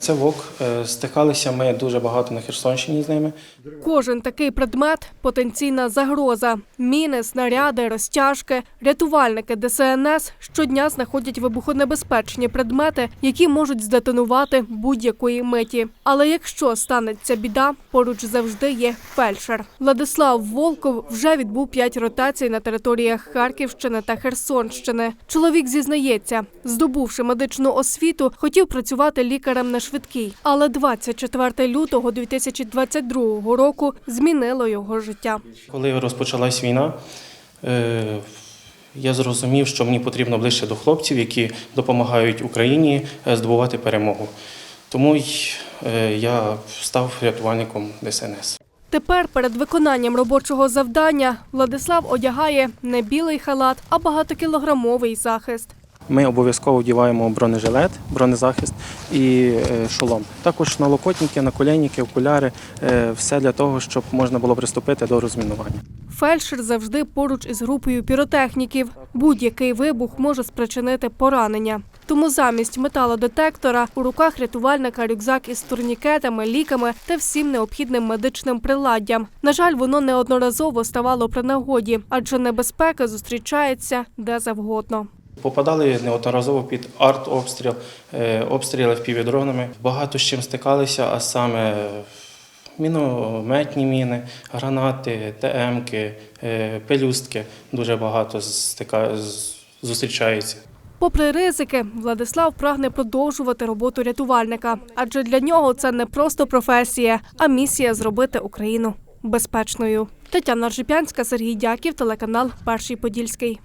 Це ВОК. Е, Стикалися ми дуже багато на Херсонщині з ними. Кожен такий предмет потенційна загроза. Міни, снаряди, розтяжки. Рятувальники ДСНС щодня знаходять вибухонебезпечні предмети, які можуть здетонувати будь-якої миті. Але якщо станеться біда, поруч завжди є фельдшер. Владислав Волков вже відбув п'ять ротацій на територіях Харківщини та Херсонщини. Чоловік зізнається, здобувши медичну освіту, хотів працювати лікарем на швидкій. Але 24 лютого 2022 року змінило його життя. Коли розпочалась війна, е, я зрозумів, що мені потрібно ближче до хлопців, які допомагають Україні е, здобувати перемогу. Тому й, е, я став рятувальником ДСНС. Тепер перед виконанням робочого завдання Владислав одягає не білий халат, а багатокілограмовий захист. Ми обов'язково вдіваємо бронежилет, бронезахист і е, шолом. Також налокотники, наколейники, окуляри е, все для того, щоб можна було приступити до розмінування. Фельдшер завжди поруч із групою піротехніків. Будь-який вибух може спричинити поранення. Тому замість металодетектора у руках рятувальника рюкзак із турнікетами, ліками та всім необхідним медичним приладдям. На жаль, воно неодноразово ставало при нагоді, адже небезпека зустрічається де завгодно. Попадали неодноразово під артобстріл, е, обстріли впівдронами. Багато з чим стикалися, а саме мінометні міни, гранати, ТМки, е, пелюстки. Дуже багато стика... зустрічається. Попри ризики, Владислав прагне продовжувати роботу рятувальника, адже для нього це не просто професія, а місія зробити Україну безпечною. Тетяна Ржипянська, Сергій Дяків, телеканал Перший Подільський.